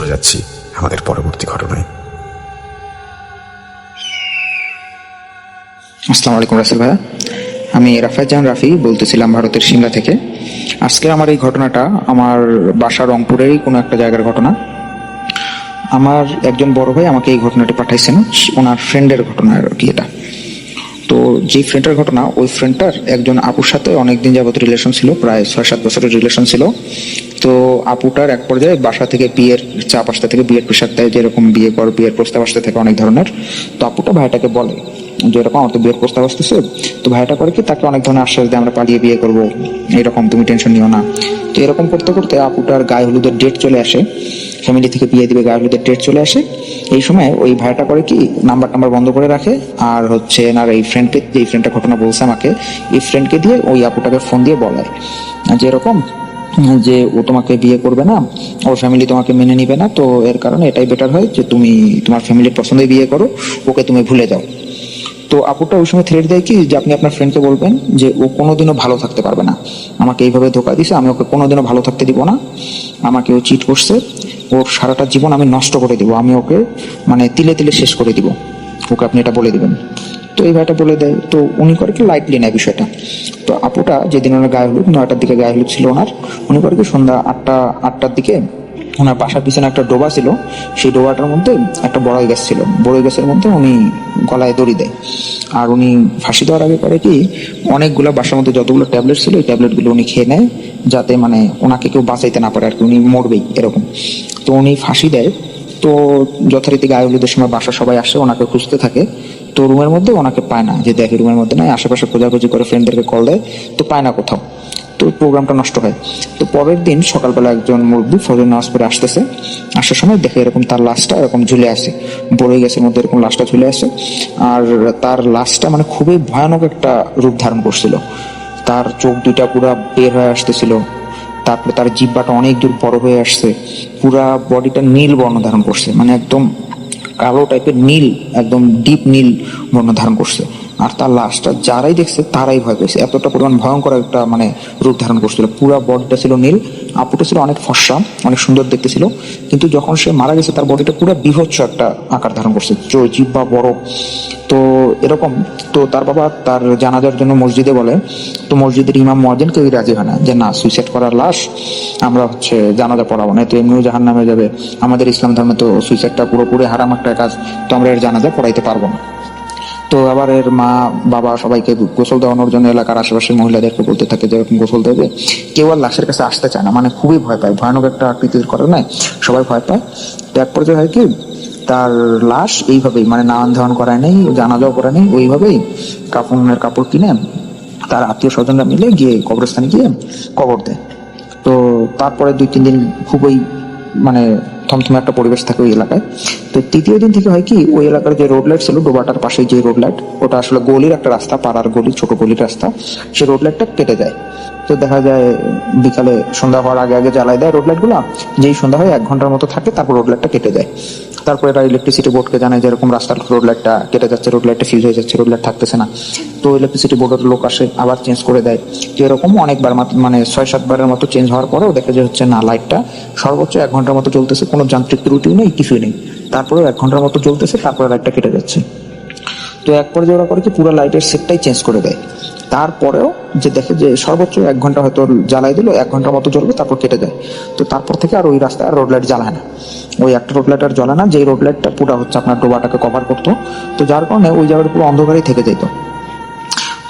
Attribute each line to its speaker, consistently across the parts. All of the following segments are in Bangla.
Speaker 1: চলে যাচ্ছি। আমাদের পরবর্তী ঘটনায়।
Speaker 2: আসসালামু আলাইকুম, রাসেল ভাইয়া। আমি রাফাজান রাফি, বলতেছিলাম ভারতের সিমলা থেকে। আজকে আমার এই ঘটনাটা আমার বাসা রংপুরেরই কোনো একটা জায়গার ঘটনা। আমার একজন বড় ভাই আমাকে এই ঘটনাটি পাঠাইছেন, ওনার ফ্রেন্ডের ঘটনা আর কি এটা। তো যে ফ্রেন্ডটার ঘটনা, ওই ফ্রেন্ডটার একজন আপুর সাথে অনেকদিন যাবত রিলেশন ছিল, প্রায় ছয় সাত বছরের রিলেশন ছিল। তো আপুটার এক পর্যায়ে বাসা থেকে বিয়ের চাপ আসতে থেকে, বিয়ের প্রেশার দেয়, যেরকম বিয়ে কর বিয়ের প্রস্তাব আসতে থাকে অনেক ধরনের। তো আপুটা ভাইটাকে বলে যে এরকম আমার তো বিয়ের প্রস্তাব আসতেছে, তো ভাইটা করে কি তাকে অনেক ধরনের আশ্বাস দিয়ে আমরা পালিয়ে বিয়ে করব, এরকম তুমি টেনশন নিও না। তো এরকম করতে করতে আপুটার গায়ে হলুদের ডেট চলে আসে ফ্যামিলি থেকে বিয়ে দিবে, গায়ে হলুদের ডেট চলে আসে। এই সময় ওই ভাইটা করে কি নাম্বার টাম্বার বন্ধ করে রাখে, আর হচ্ছে এনার এই ফ্রেন্ডকে যে ফ্রেন্ডটা ঘটনা বলছে আমাকে, এই ফ্রেন্ডকে দিয়ে ওই আপুটাকে ফোন দিয়ে বলায় যে এরকম যে ও তোমাকে বিয়ে করবে না, ওর ফ্যামিলি তোমাকে মেনে নিবে না, তো এর কারণে এটাই বেটার হয় যে তুমি তোমার ফ্যামিলির পছন্দে বিয়ে করো, ওকে তুমি ভুলে যাও। তো আপুটা ওই সময় থ্রেট দেয় কি যে আপনি আপনার ফ্রেন্ডকে বলবেন যে ও কোনোদিনও ভালো থাকতে পারবে না। আমাকে এইভাবে ধোকা দিছে, আমি ওকে কোনোদিনও ভালো থাকতে দিব না। আমাকে ও চিট করছে। ওর সারাটা জীবন আমি নষ্ট করে দিব। আমি ওকে মানে তিলে তিলে শেষ করে দিব। ওকে আপনি এটা বলে দিবেন। তো এই ভাইটা বলে দেয়। তো উনি করে কি লাইটলি নেয় বিষয়টা। তো আপুটা যেদিন ওনার গায়ে হলুদ, নয়টার দিকে গায়ে হলুদ ছিল ওনার, উনি করে কি সন্ধ্যা আটটা, আটটার দিকে ওনার বাসার পিছনে একটা ডোবা ছিল। সেই ডোবাটার মধ্যে একটা বড়ই গাছ ছিল। বড়ই গাছের মধ্যে উনি গলায় দড়ি দেয়। আর উনি ফাঁসি দেওয়ার আগে করে কি, অনেকগুলো বাসার মধ্যে যতগুলো ট্যাবলেট ছিল, ওই ট্যাবলেটগুলো উনি খেয়ে নেয়, যাতে মানে ওনাকে কেউ বাঁচাইতে না পারে আর কি। উনি মরবেই এরকম। তো উনি ফাঁসি দেয়। তো যথারীতি গায়ে হলুদের সময় বাসা সবাই আসে, ওনাকে খুঁজতে থাকে। তো রুমের মধ্যে ওনাকে পায় না। যে দেখে রুমের মধ্যে নাই, আশেপাশে খোঁজাখুঁজি করে ফ্রেন্ডদেরকে কল দেয়। তো পায় না কোথাও। তো প্রোগ্রামটা নষ্ট হয়। তো পরের দিন সকালবেলা একজন মুরব্বী ফজর নামাজ পড়ে আসতেছে। আসার সময় দেখে এরকম তার লাশটা এরকম ঝুলে আসে বড়ই গাছের মধ্যে এরকম লাশটা ঝুলে আসে আর তার লাশটা মানে খুবই ভয়ানক একটা রূপ ধারণ করছিল। তার চোখ দুইটা পুরা বের হয়ে আসতেছিল। তারপরে তার জিব্বাটা অনেক দূর বড় হয়ে আসছে। পুরা বডিটা নীল বর্ণ ধারণ করছে। মানে একদম কালো টাইপের নীল, একদম ডিপ নীল বর্ণ ধারণ করছে। আর তার লাশটা যারাই দেখছে তারাই ভয় পেয়েছে। এতটা পরিমাণ ভয়ঙ্কর একটা মানে রূপ ধারণ করছিল। পুরো বডিটা ছিল নীল, আপুটা ছিল অনেক ফর্সা, অনেক সুন্দর দেখতে ছিল। কিন্তু যখন সে মারা গেছে, তার বডিটা পুরো বিভৎস একটা আকার ধারণ করছে। চোখ বা বড়। তো এরকম, তো তার বাবা তার জানাজার জন্য মসজিদে বলে, তো মসজিদের ইমাম মহাজেন কেউই রাজি হয় না যে, না সুইসাইড করার লাশ আমরা হচ্ছে জানাজা পড়াবো না তো এমনিও জাহান নামে যাবে। আমাদের ইসলাম ধর্মে তো সুইসাইডটা পুরোপুরি হারাম একটা কাজ, তো আমরা এর জানাজা পড়াইতে পারব না। তো আবার এর মা, বাবা সবাইকে গোসল দেওয়ানোর জন্য এলাকার আশেপাশের মহিলাদেরকে বলতে থাকে যে এরকম গোসল দেবে। কেউ আর লাশের কাছে আসতে চায় না মানে খুবই ভয় পায়, ভয়ানক একটা আকৃতির করে, নাই? সবাই ভয় পায়। তো এক পর্যায়ে হয় কি, তার লাশ এইভাবেই মানে নান ধারণ করায় নেই, জানাজাও করে নেই, ওইভাবেই কাপড়ের কাপড় কিনে তার আত্মীয় স্বজনরা মিলে গিয়ে কবরস্থানে গিয়ে কবর দেয়। তো তারপরে দুই তিন দিন খুবই মানে থমথমে একটা পরিবেশ থাকে ওই এলাকায়। তো তৃতীয় দিন থেকে হয় কি, ওই এলাকার যে রোড লাইট ছিল, ডোবাটার পাশে যে রোড লাইট ওটা আসলে গলির একটা রাস্তা, পাড়ার গলি, ছোট গলির রাস্তা, সেই রোড লাইটটা কেটে যায়। তো দেখা যায় বিকালে সন্ধ্যা হওয়ার আগে আগে জ্বালাই দেয় রোড লাইটগুলা। যেই সন্ধ্যা হয় এক ঘণ্টার মতো থাকে, তারপর রোড লাইটটা কেটে যায়। তারপর এটা ইলেকট্রিসিটি বোর্ডকে জানায় যে এরকম রাস্তার রোড লাইটটা কেটে যাচ্ছে রোড লাইটটা ফিউজ হয়ে যাচ্ছে রোড লাইট থাকতেছে না। তো ইলেকট্রিসিটি বোর্ডের লোক আসে, আবার চেঞ্জ করে দেয়। তো এরকম অনেকবার মানে ছয় সাতবারের মতো চেঞ্জ হওয়ার পরেও দেখা যায় হচ্ছে না লাইটটা সর্বোচ্চ এক ঘণ্টার মতো চলতেছে কোনো যান্ত্রিক ত্রুটিও নেই, কিছুই নেই। তারপরেও এক ঘণ্টার মতো চলতেছে তারপরে লাইটটা কেটে যাচ্ছে। তো এক পর্যায়ে ওরা করে কি, পুরো লাইটের সেটটাই চেঞ্জ করে দেয়। তারপরেও যে দেখে যে সর্বোচ্চ এক ঘণ্টা হয়তো জ্বালাই দিল, এক ঘণ্টার মতো জ্বলবে, তারপর কেটে যায়। তো তারপর থেকে আর ওই রাস্তায় আর রোড লাইট জ্বালায় না। ওই একটা রোড লাইট আর জ্বলে না, যেই রোড লাইটটা পুরো হচ্ছে আপনার ডোবাটাকে কভার করতো। তো যার কারণে ওই জায়গাটা পুরো অন্ধকারেই থেকে যেত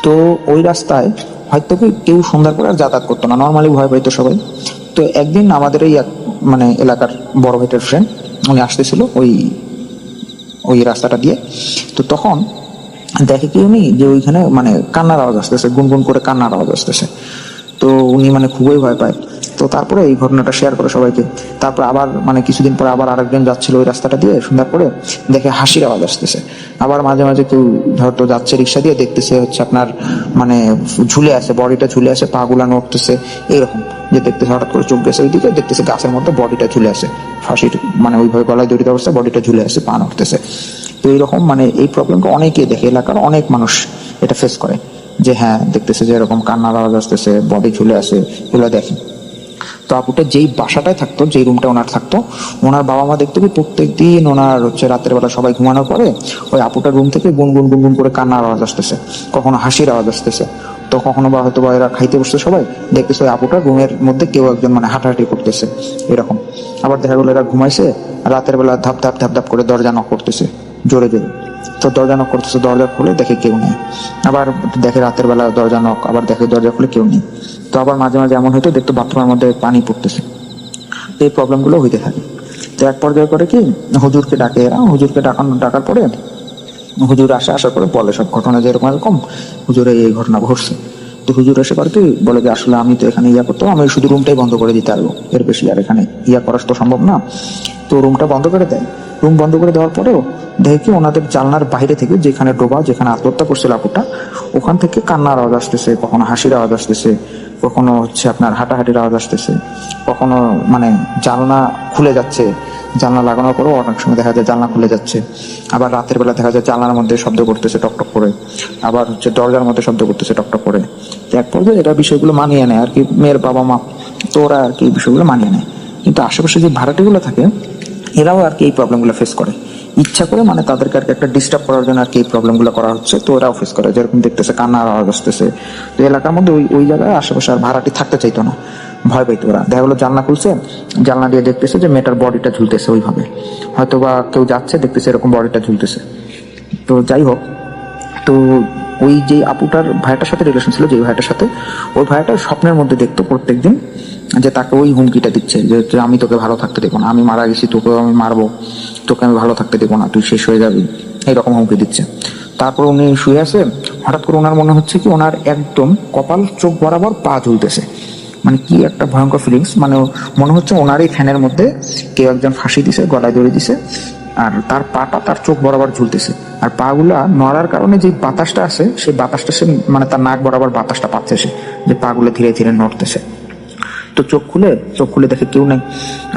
Speaker 2: তো ওই রাস্তায় হয়তো কেউ সন্ধ্যার পরে আর যাতায়াত করতো না। নর্মালি ভয় পাইতো সবাই। তো একদিন আমাদের এই মানে এলাকার বড় ভাইটার ফ্রেন্ড উনি আসতেছিল ওই ওই রাস্তাটা দিয়ে। তো তখন দেখে কি উনি? যে ওইখানে মানে কান্নার আওয়াজ আসতেছে, গুনগুন করে কান্নার আওয়াজ আসতেছে। তো উনি মানে খুবই ভয় পায়। তো তারপরে এই ঘটনাটা শেয়ার করে সবাইকে। তারপর আবার মানে কিছুদিন পরে আবার আরেকজন যাচ্ছিল ওই রাস্তাটা দিয়ে সন্ধ্যার পরে দেখে হাসির আওয়াজ আসতেছে। আবার মাঝে মাঝে কেউ হয়তো যাচ্ছে রিক্সা দিয়ে, দেখতেছে হচ্ছে আপনার মানে ঝুলে আছে, বডিটা ঝুলে আছে, পা গুলানো উঠতেছে এইরকম যে দেখতেছে হঠাৎ করে চোখ গেছে ওইদিকে, দেখতেছে গাছের মধ্যে বডিটা ঝুলে আছে। ফাঁসির মানে ওইভাবে গলায় দড়িত অবস্থায় বডিটা ঝুলে আছে, পা উঠতেছে তো এইরকম মানে এই প্রবলেমটা অনেকেই দেখে, এলাকার অনেক মানুষ এটা ফেস করে। যে হ্যাঁ দেখতেছে যে এরকম কান্নার আওয়াজ আসতেছে বডি ঝুলে আছে, এগুলো দেখে। তো আপুটা যেই বাসাটায় থাকতো, যেই রুমটা ওনার থাকতো, ওনার বাবা মা দেখতো কি প্রত্যেক দিন ওনার হচ্ছে রাতের বেলা সবাই ঘুমানোর পরে ওই আপুটার রুম থেকে গুন গুন গুন গুন করে কান্নার আওয়াজ আসতেছে, কখনো হাসির আওয়াজ আসতেছে। তো কখনো বা হয়তো বা এরা খাইতে বসছে সবাই, দেখতেছে ওই আপুটার রুমের মধ্যে কেউ একজন মানে হাঁটাহাঁটি করতেছে, এরকম। আবার দেখা গেলো এরা ঘুমাইছে, রাতের বেলা ধাপ ধাপ ধাপ ধাপ করে দরজা নক করতেছে। জোরে জোরে তো দরজা নক করতেছে, দরজা খুলে দেখে কেউ নেই। আবার দেখে রাতের বেলা দরজা নক আবার দেখে দরজা খুলে কেউ নেই। তো আবার মাঝে মাঝে এমন হয়তো দেখতো বাথরুমের মধ্যে পানি পড়তেছে। তো এই প্রবলেমগুলো হইতে থাকে। তো এক পর্যায়ে করে কি, হুজুরকে ডাকে এরা। হুজুরকে ডাকানো, ডাকার পরে হুজুর আসে, আসার পরে বলে সব ঘটনা যেরকম এরকম। হুজুরে এই ঘটনা ঘটছে। তো হুজুর এসে করে বলে যে আসলে আমি তো এখানে ইয়া করতাম, আমি শুধু রুমটাই বন্ধ করে দিতে পারব। এর বেশি আর এখানে ইয়া করা তো সম্ভব না। তো রুমটা বন্ধ করে দেয়। রুম বন্ধ করে দেওয়ার পরেও দেখে ওনাদের জানলার বাইরে থেকে যেখানে ডোবা, যেখানে আত্মহত্যা করছিল আপুটা, ওখান থেকে কান্নার আওয়াজ আসতেছে, কখনো হাসির আওয়াজ আসতেছে, কখনো হচ্ছে আপনার হাঁটাহাঁটির আওয়াজ আসতেছে, কখনো মানে জানলা খুলে যাচ্ছে, জানলা লাগানোর পরেও অনেক সময় দেখা যায় জানলা খুলে যাচ্ছে। আবার রাতের বেলা দেখা যায় জানলার মধ্যে শব্দ করতেছে, টকটক করে। আবার হচ্ছে দরজার মধ্যে শব্দ করতেছে, টকটক করে। এক পর্যায়ে এটা বিষয়গুলো মানিয়ে নেয়। আর কি মেয়ের বাবা মা, তো ওরা আর কি এই বিষয়গুলো মানিয়ে নেয়। কিন্তু আশেপাশে যে ভাড়াটিগুলো থাকে, এরাও আর কি এই প্রবলেমগুলো ফেস করে। ইচ্ছা করে মানে তাদেরকে আর কি একটা ডিস্টার্ব করার জন্য আর কি এই প্রবলেমগুলো করা হচ্ছে, তো ওরাও ফেস করে। যেরকম দেখতেছে, কান্নার আওয়াজ আসতেছে। তো এলাকার মধ্যে ওই ওই জায়গায় আশেপাশে আর ভাড়াটি থাকতে চাইতো না। ভয় পাইতো ওরা। দেখা গেলো জানলা খুলছে, জানলা দিয়ে দেখতেছে যে মেয়েটার বডিটা ঝুলতেছে ওইভাবে। হয়তো বা কেউ যাচ্ছে, দেখতেছে এরকম বডিটা ঝুলতেছে। তো যাই হোক, তো ওই যে আপুটার ভাইটার সাথে রিলেশন ছিল যে ভাইটার সাথে, ওই ভাইটার স্বপ্নের মধ্যে দেখতো প্রত্যেকদিন যে তাকে ওই হুমকিটা দিচ্ছে, যে আমি তোকে ভালো থাকতে দেবো না, আমি মারা গেছি, তোকেও আমি মারবো, তোকে আমি ভালো থাকতে দেবো না, তুই শেষ হয়ে যাবি এইরকম হুমকি দিচ্ছে। তারপর উনি শুয়ে আছে, হঠাৎ করে ওনার মনে হচ্ছে কি ওনার একদম কপাল, চোখ বরাবর পা ঝুলতেছে। মানে কি একটা ভয়ঙ্কর ফিলিংস মানে মনে হচ্ছে ওনার এই ফ্যানের মধ্যে কেউ একজন ফাঁসি দিছে, গলায় দড়ি দিছে আর তার পাটা তার চোখ বরাবর ঝুলতেছে। আর পা গুলা নড়ার কারণে যে বাতাসটা আছে সেই বাতাসটা সে মানে তার নাক বরাবর বাতাসটা পাচ্ছে সে, যে পা গুলো ধীরে ধীরে নড়তেছে। তো চোখ খুলে চোখ খুলে দেখে কেউ নাই।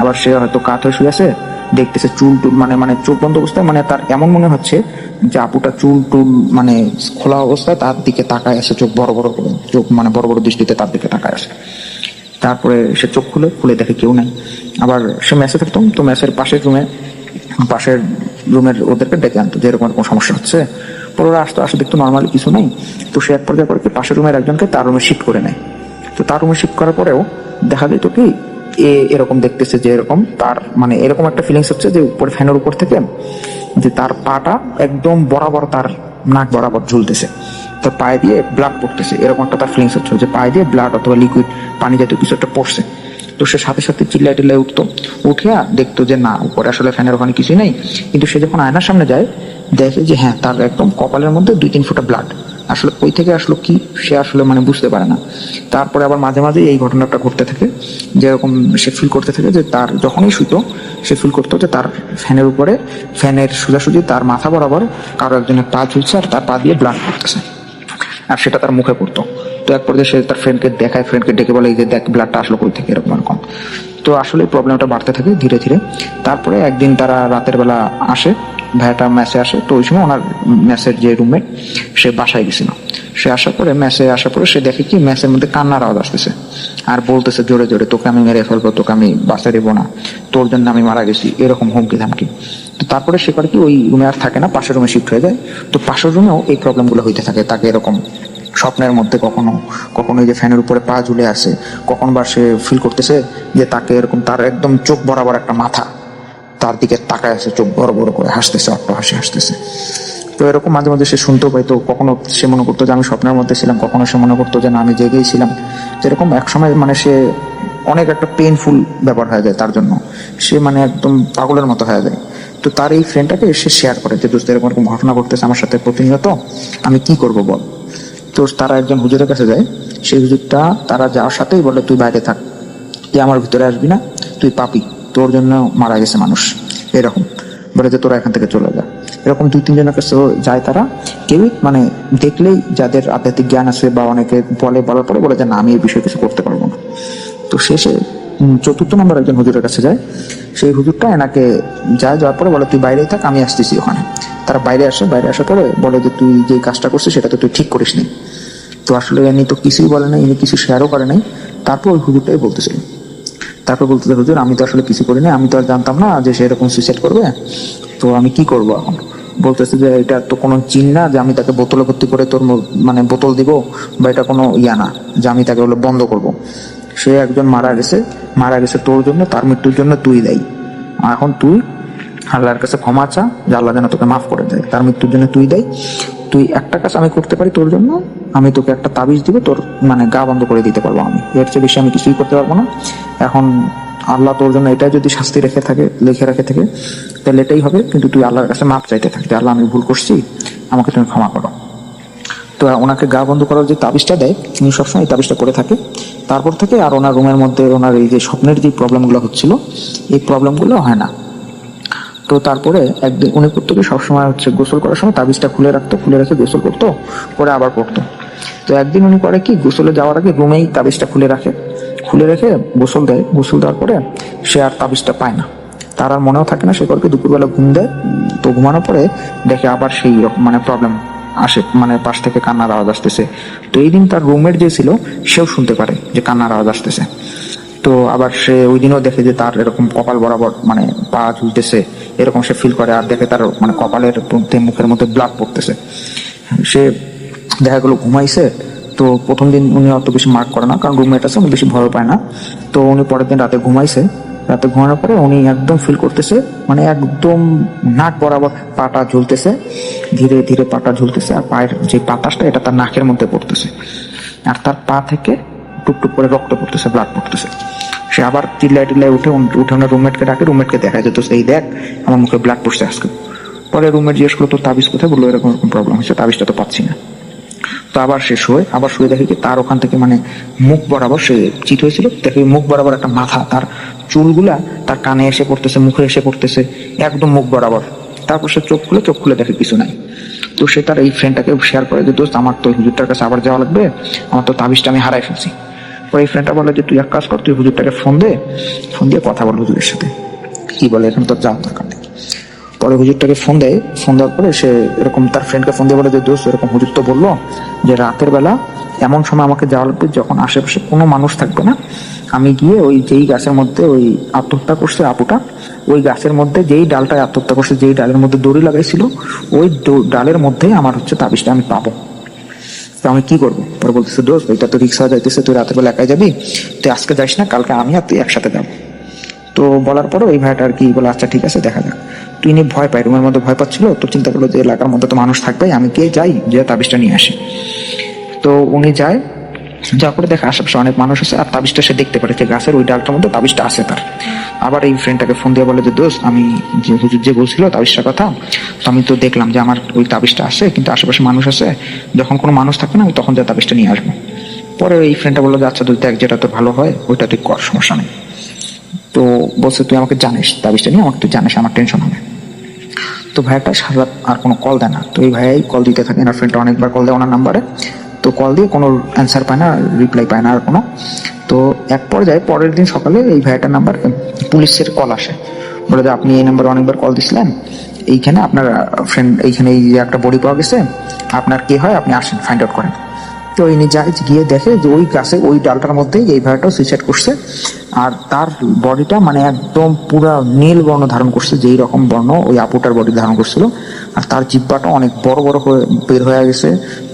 Speaker 2: আবার সে হয়তো কাত হয়ে শুয়ে আছে, দেখতেছে চুল টুল মানে মানে চোখ বন্ধ অবস্থায় মানে তার এমন মনে হচ্ছে যে আপুটা চুল টুল মানে খোলা অবস্থায় তার দিকে তাকায় আসে চোখ বড় বড় করে, চোখ মানে বড় বড় দৃষ্টিতে তার দিকে তাকায় আসে তারপরে সে চোখ খুলে খুলে দেখে কেউ নাই। আবার সে মেসে থাকতো, তো মেসের পাশের রুমে পাশের রুমের ওদেরকে ডেকে আনতো, যে এরকম এরকম সমস্যা হচ্ছে। পরে ওরা আসতো আসে দেখতো নর্মালি কিছু নেই। তো সে এক পর্যায়ে করে কি পাশের রুমের একজনকে তার রুমে শিফট করে নেয়। তো তার রুমে শিফট করার পরেও দেখা যেত কি, এ এরকম দেখতেছে যে এরকম তার মানে এরকম একটা ফিলিংস হচ্ছে যে উপরে ফ্যানের উপর থেকে যে তার পাটা একদম বরাবর তার নাক বরাবর ঝুলতেছে। তার পায়ে দিয়ে ব্লাড পড়তেছে। এরকম একটা তার ফিলিংস হচ্ছে যে পায়ে দিয়ে ব্লাড অথবা লিকুইড পানি জাতীয় কিছু একটা পড়ছে। তো সে সাথে সাথে চিল্লাই টিল্লাই উঠতো। উঠে দেখতো যে, না, উপরে আসলে ফ্যানের ওখানে কিছুই নেই। কিন্তু সে যখন আয়নার সামনে যায়, দেখে যে হ্যাঁ তার একদম কপালের মধ্যে দুই তিন ফুটা ব্লাড আসলে কই থেকে আসলো কি, সে আসলে মানে বুঝতে পারে না। তারপরে আবার মাঝে মাঝে এই ঘটনাটা ঘটতে থাকে, যেরকম সে ফিল করতে থাকে যে, তার যখনই শুতো সে ফিল করতো যে, তার ফ্যানের উপরে ফ্যানের সোজাসুজি তার মাথা বরাবর কারও একজনের পা ঝুলছে আর তার পা দিয়ে ব্লাড পড়তেছে। আর সেটা তার মুখে পড়তো। তো এক পর্যায়ে সে তার ফ্রেন্ডকে দেখায় ফ্রেন্ডকে ডেকে বলে যে দেখ ব্লাডটা আসলো কই থেকে? এরকম এরকম। তো আসলে প্রবলেমটা বাড়তে থাকে ধীরে ধীরে। তারপরে একদিন তারা রাতের বেলা আসে, ভাইয়াটা ম্যাচে আসে। তো ওই সময় ওনার ম্যাচের যে রুমমেট সে বাসায় গেছিল। সে আসার পরে ম্যাচে আসার পরে সে দেখে কি ম্যাচের মধ্যে কান্নার আওয়াজ আসতেছে। আর বলতেছে জোরে জোরে, তোকে আমি মেরে ফেলব, তোকে আমি বাঁচা দেবো না। তোর জন্য আমি মারা গেছি। এরকম হুমকি ধামকি। তো তারপরে সে করে কি, ওই রুমে আর থাকে না, পাশের রুমে শিফট হয়ে যায়। তো পাশের রুমেও এই প্রবলেমগুলো হইতে থাকে, তাকে এরকম স্বপ্নের মধ্যে কখনো কখনো যে ফ্যানের উপরে পা ঝুলে আসে কখন বা সে ফিল করতেছে যে তাকে এরকম তার একদম চোখ বরাবর একটা মাথা তার দিকে তাকায় আছে চোখ বড় বড় করে হাসতেছে, অট্ট হাসি হাসতেছে। তো এরকম মাঝে মাঝে সে শুনতেও পাইতো কখনো সে মনে করতো যে আমি স্বপ্নের মধ্যে ছিলাম, কখনো সে মনে করতো যে না, আমি জেগেই ছিলাম। তো এরকম এক সময় মানে সে অনেক একটা পেইনফুল ব্যাপার হয়ে যায় তার জন্য। সে মানে একদম পাগলের মতো হয়ে যায়। তো তার এই ফ্রেন্ডটাকে সে শেয়ার করে যে, দোস্ত, এরকম এরকম ঘটনা ঘটতেছে আমার সাথে প্রতিনিয়ত, আমি কি করব বল? তো তারা একজন হুজুরের কাছে যায়, সেই হুজুরটা তারা যাওয়ার সাথেই বলে, তুই বাইরে থাক, তুই আমার ভিতরে আসবি না, তুই পাপি, তোর জন্য মারা গেছে মানুষ। এরকম বলে যে, তোরা এখান থেকে চলে যা। এরকম দুই, তিনজনের কাছে যায় তারা। কেউই মানে দেখলেই যাদের আধ্যাত্মিক জ্ঞান আছে বা অনেকে বলে, বলার পরে বলে যে, না, আমি এই বিষয়ে কিছু করতে পারব না। তো শেষে চতুর্থ নম্বর একজন হুজুরের কাছে যায়। সেই হুজুরটা এনাকে যায়, যাওয়ার পরে বলে, তুই বাইরেই থাক, আমি আসতেছি ওখানে। তারা বাইরে আসে, বাইরে আসার পরে বলে যে, তুই যে কাজটা করছিস, সেটা তো তুই ঠিক করিস নি তো আসলে ইনি তো কিছুই বলে নাই, ইনি কিছু শেয়ারও করে নাই। তারপর ওই হুজুরটাই বলতেছিল তারপর বলতে হুজুর, আমি তো আসলে কিছু করিনি, আমি তো আর জানতাম না যে সে এরকম সুইসাইড করবে। তো আমি কি করব এখন? বলতেছে যে, এটা তো কোনো চিন না যে আমি তাকে বোতলে ভর্তি করে তোর মানে বোতল দিব, বা এটা কোনো ইয়া না যে আমি তাকে হলো বন্ধ করব। সে একজন মারা গেছে। মারা গেছে তোর জন্য, তার মৃত্যুর জন্য তুই দেয়। এখন তুই আল্লাহর কাছে ক্ষমা চা, যে আল্লাহ যেন তোকে মাফ করে দেয়। তার মৃত্যুর জন্য তুই দেয়। তুই একটা কাজ আমি করতে পারি তোর জন্য, আমি তোকে একটা তাবিজ দিব, তোর মানে গা বন্ধ করে দিতে পারব আমি। এর চেয়ে বেশি আমি কিছুই করতে পারব না। এখন আল্লাহ তোর জন্য এটাই যদি শাস্তি রেখে থাকে, লিখে রেখে থাকে, তাহলে এটাই হবে। কিন্তু তুই আল্লাহর কাছে মাপ চাইতে থাকতে আল্লাহ আমি ভুল করছি, আমাকে তুমি ক্ষমা করো। তো ওনাকে গা বন্ধ করার যে তাবিজটা দেয়, উনি সবসময় এই তাবিজটা করে থাকে। তারপর থেকে আর ওনার রুমের মধ্যে, ওনার এই যে স্বপ্নের যে প্রবলেমগুলো হচ্ছিল, এই প্রবলেমগুলো হয় না। তো তারপরে একদিন উনি করতো কি সবসময় হচ্ছে গোসল করার সময় তাবিজটা খুলে রাখতো, খুলে রেখে গোসল করতো পরে আবার পড়তো। তো একদিন উনি করে কি, গোসলে যাওয়ার আগে রুমেই তাবিজটা খুলে রাখে। খুলে রেখে গোসল দেয়। গোসল দেওয়ার পরে সে আর তাবিজটা পায় না। তার আর মনেও থাকে না, সে করে দুপুরবেলা ঘুম দেয়। তো ঘুমানোর পরে দেখে আবার সেই রকম মানে প্রবলেম আসে মানে পাশ থেকে কান্নার আওয়াজ আসতেছে। তো এই দিন তার রুমমেট যে ছিল, সেও শুনতে পারে যে কান্নার আওয়াজ আসতেছে। তো আবার সে ওই দিনও দেখে যে তার এরকম কপাল বরাবর মানে পা ঝুলতেছে, এরকম সে ফিল করে, আর দেখে তার মানে কপালের মধ্যে, মুখের মধ্যে ব্লাড পড়তেছে। সে দেখা গেলো ঘুমাইছে, তো প্রথম দিন উনি অত বেশি মার্ক করে না, কারণ রুমমেট আছে, উনি বেশি ভয় পায় না। তো উনি পরের দিন রাতে ঘুমাইছে, রাতে ঘুমানোর পরে উনি একদম ফিল করতেছে মানে একদম নাক বরাবর পাটা ঝুলতেছে, ধীরে ধীরে পাটা ঝুলতেছে, আর পায়ের যে বাতাসটা, এটা তার নাকের মধ্যে পড়তেছে। আর তার পা থেকে টুকটুক করে রক্ত পড়তেছে ব্লাড পড়তেছে। সে আবার চিল্লায় টিল্লায় উঠে উঠে ওনার রুমমেটকে ডাকে রুমমেটকে দেখায় যে তো সেই দেখ, আমার মুখে ব্লাড পড়ছে আজকে। পরে রুমমেট জিজ্ঞেস করল, তোর তাবিজ কোথায়? বলল, এরকম এরকম প্রবলেম হয়েছে, তাবিজটা তো পাচ্ছি না। তো আবার সে শোয়, আবার শুয়ে দেখে কি তার ওখান থেকে মানে মুখ বরাবর সে চিট হয়েছিল, দেখে মুখ বরাবর একটা মাথা, তার চুলগুলা তার কানে এসে পড়তেছে, মুখে এসে পড়তেছে, একদম মুখ বরাবর। তারপর সে চোখ খুলে চোখ খুলে দেখে কিছু নাই। তো সে তার এই ফ্রেন্ডটাকে শেয়ার করে যে, দোস্ত, আমার তো হুজুরটার কাছে আবার যাওয়া লাগবে, আমার তো তাবিজটা আমি হারাই ফেলছি। পরে ফ্রেন্ডটা বলে যে, তুই এক কাজ কর, তুই হুজুরটাকে ফোন দে ফোন দিয়ে কথা বল হুজুরের সাথে। কি বলে, এখন তোর যাওয়ার দরকার নেই। পরে হুজুরটাকে ফোন দেয়। ফোন দেওয়ার পরে সে এরকম তার ফ্রেন্ডকে ফোন দিয়ে বলে যে, দোস্ত, এরকম হুজুর তো বলল যে, রাতের বেলা এমন সময় আমাকে যাওয়া লাগবে যখন আশেপাশে কোনো মানুষ থাকবে না। আমি গিয়ে ওই যেই গাছের মধ্যে ওই আত্মহত্যা করছে আপুটা, ওই গাছের মধ্যে যেই ডালটায় আত্মহত্যা করছে, যেই ডালের মধ্যে দড়ি লাগাইছিল, ওই ডালের মধ্যেই আমার হচ্ছে তাবিজটা আমি পাবো। তো আমি কি করব? পরে বলতেছে, দোস্ত, এটা তো রিক্সা যাইতেছে, তুই রাতের বেলা একাই যাবি? তুই আজকে যাস না, কালকে আমি আর তুই একসাথে যাব। তো বলার পরে ওই ভাইটা আর কি, বলে আচ্ছা ঠিক আছে, দেখা যাক। তুই নিয়ে ভয় পাই রুমের মধ্যে ভয় পাচ্ছিল, তো চিন্তা করল যে, এলাকার মধ্যে তো মানুষ থাকবে আমি কে যাই, যে তাবিজটা নিয়ে আসি? তো উনি যায় যা করে দেখে আশেপাশে অনেক মানুষ আছে, আর তাবিজটা সে দেখতে পারে যে গাছের ওই ডালটার মধ্যে তাবিজটা আছে তার। আবার এই ফ্রেন্ডটাকে ফোন দিয়ে বলে যে দোষ আমি যে হুজুর যে বলছিল তাবিজটার কথা, তো আমি তো দেখলাম যে আমার ওই তাবিজটা আছে, কিন্তু আশেপাশে মানুষ আছে। যখন কোনো মানুষ থাকবে না, আমি তখন যা তাবিজটা নিয়ে আসব। পরে এই ফ্রেন্ডটা বলল যে আচ্ছা তুই দেখ, যেটা তোর ভালো হয়, ওইটা তুই কর, সমস্যা নেই। তো বলছে, তুই আমাকে জানিস, তাবিজটা নিয়ে আমাকে তুই জানিস, আমার টেনশন হবে। তো ভাইয়াটা সারা আর কোনো কল দেয় না। তো এই ভাইয়াই কল দিতে থাকে, এনার ফ্রেন্ডটা অনেকবার কল দেয় ওনার নাম্বারে তো কল দিয়ে কোনো অ্যান্সার পায় না রিপ্লাই পায় না আর কোনো। তো এক পর্যায়ে পরের দিন সকালে এই ভাইয়াটার নাম্বার পুলিশের কল আসে। বলে যে, আপনি এই নাম্বারে অনেকবার কল দিছিলেন। এইখানে আপনার ফ্রেন্ড এইখানে এই যে একটা বডি পাওয়া গেছে। আপনার কে হয়? আপনি আসেন ফাইন্ড আউট করেন। তো ইনি যায় গিয়ে দেখে যে ওই গাছে, ওই ডালটার মধ্যেই এই ভাইয়াটাও সুইসাইড করছে। আর তার বডিটা মানে একদম পুরা নীল বর্ণ ধারণ করছে, যেই রকম বর্ণ ওই আপুটার বডি ধারণ করছিল। আর তার জিব্বাটা অনেক বড় বড় হয়ে বের হয়ে গেছে,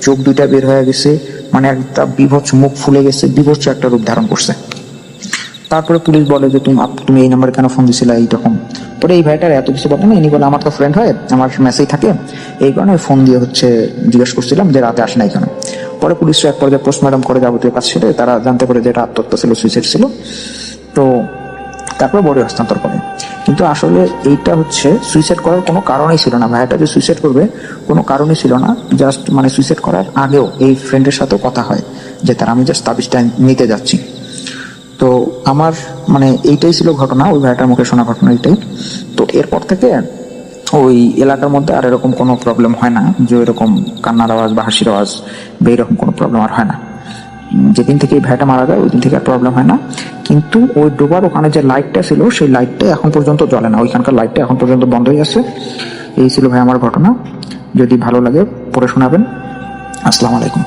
Speaker 2: চোখ দুইটা বের হয়ে গেছে মানে একটা বিভৎস মুখ ফুলে গেছে, বিভৎস একটা রূপ ধারণ করছে। তারপরে পুলিশ বলে যে তুমি তুমি এই নাম্বারে কেন ফোন দিছিলে এইরকম? পরে এই ভাইটার এত কিছু বলে না, ইনি বলে, আমার তো ফ্রেন্ড হয়, আমার মেসেজ থাকে। এই কারণে ফোন দিয়ে হচ্ছে জিজ্ঞেস করছিলাম যে রাতে আসে নাই কেন? পরে পুলিশ এক পর্যায়ে পোস্টমর্টম করে যাবতীয় কাজ সেরে তারা জানতে পারে যে এটা আত্মহত্যা ছিল সুইসাইড ছিল। তো তারপরে বডি হস্তান্তর করে। কিন্তু আসলে এইটা হচ্ছে সুইসাইড করার কোনো কারণই ছিল না। ভাইয়াটা যে সুইসাইড করবে, কোনো কারণই ছিল না। জাস্ট মানে সুইসাইড করার আগেও এই ফ্রেন্ডের সাথেও কথা হয় যে, তার আমি জাস্ট তাবিজটা নিতে যাচ্ছি। তো আমার মানে এইটাই ছিল ঘটনা, ওই ভাইটার মুখে শোনা ঘটনা এইটাই। তো এরপর থেকে ওই এলাকার মধ্যে আর এরকম কোনো প্রবলেম হয় না, যে এরকম কান্নার আওয়াজ বা হাসির আওয়াজ বা এরকম কোনো প্রবলেম আর হয় না। যেদিন থেকে এই ভাইটা মারা যায় ওই দিন থেকে আর প্রবলেম হয় না। কিন্তু ওই ডোবার ওখানে যে লাইটটা ছিল, সেই লাইটটা এখন পর্যন্ত জ্বলে না। ওইখানকার লাইটটা এখন পর্যন্ত বন্ধ হয়ে আছে। এই ছিল ভাই আমার ঘটনা। যদি ভালো লাগে, পড়ে শোনাবেন। আসসালামু আলাইকুম।